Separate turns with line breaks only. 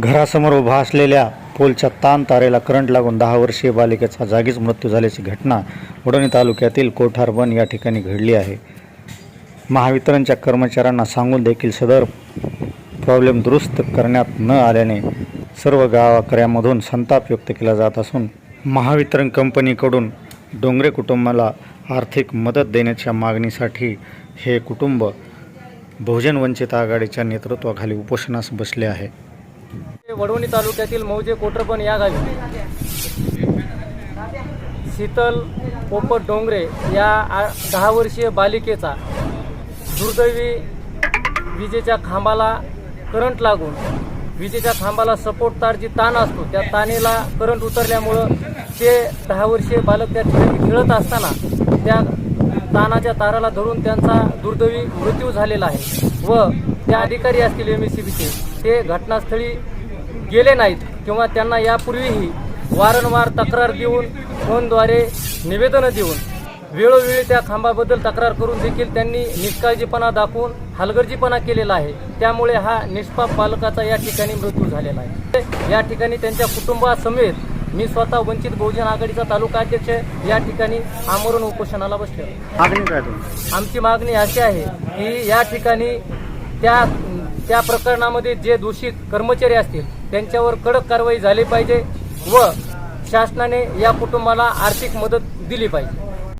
घरासमोर उभा असलेल्या पोलच्या ताण तारेला करंट लागून दहा वर्षीय बालिकेचा जागीच मृत्यू झाल्याची घटना उडणी तालुक्यातील कोठारबन या ठिकाणी घडली आहे. महावितरणच्या कर्मचाऱ्यांना सांगून देखील सदर प्रॉब्लेम दुरुस्त करण्यात न आल्याने सर्व गावाकऱ्यामधून संताप व्यक्त केला जात असून महावितरण कंपनीकडून डोंगरे कुटुंबाला आर्थिक मदत देण्याच्या मागणीसाठी हे कुटुंब बहुजन वंचित आघाडीच्या नेतृत्वाखाली उपोषणास बसले आहे.
वडवणी तालुक्यातील मौजे कोटरपण या गावी. शीतल पोपट डोंगरे या आ- दहा वर्षीय बालिकेचा दुर्दैवी विजेच्या खांबाला करंट लागून विजेच्या खांबाला सपोर्ट तार जी ताण असतो त्या तानेला करंट उतरल्यामुळं ते दहा वर्षीय बालक त्या ठिकाणी खेळत असताना त्या तानाच्या ताराला धरून त्यांचा दुर्दैवी मृत्यू झालेला आहे. व त्या अधिकारी असतील एम एस सी बीचे ते घटनास्थळी गेले नाहीत किंवा त्यांना यापूर्वीही वारंवार तक्रार देऊन फोनद्वारे निवेदनं देऊन वेळोवेळी त्या खांबाबद्दल तक्रार करून देखील त्यांनी निष्काळजीपणा दाखवून हलगर्जीपणा केलेला आहे. त्यामुळे हा निष्पाप बालकाचा या ठिकाणी मृत्यू झालेला आहे. या ठिकाणी त्यांच्या कुटुंबासमेत मी स्वतः वंचित बहुजन आघाडीचा तालुका अध्यक्ष या ठिकाणी आमरण उपोषणाला बसले आमची मागणी अशी आहे की या ठिकाणी त्या त्या प्रकरणामध्ये जे दोषी कर्मचारी असतील त्यांच्यावर कडक कारवाई झाली पाहिजे व शासनाने या कुटुंबाला आर्थिक मदत दिली पाहिजे.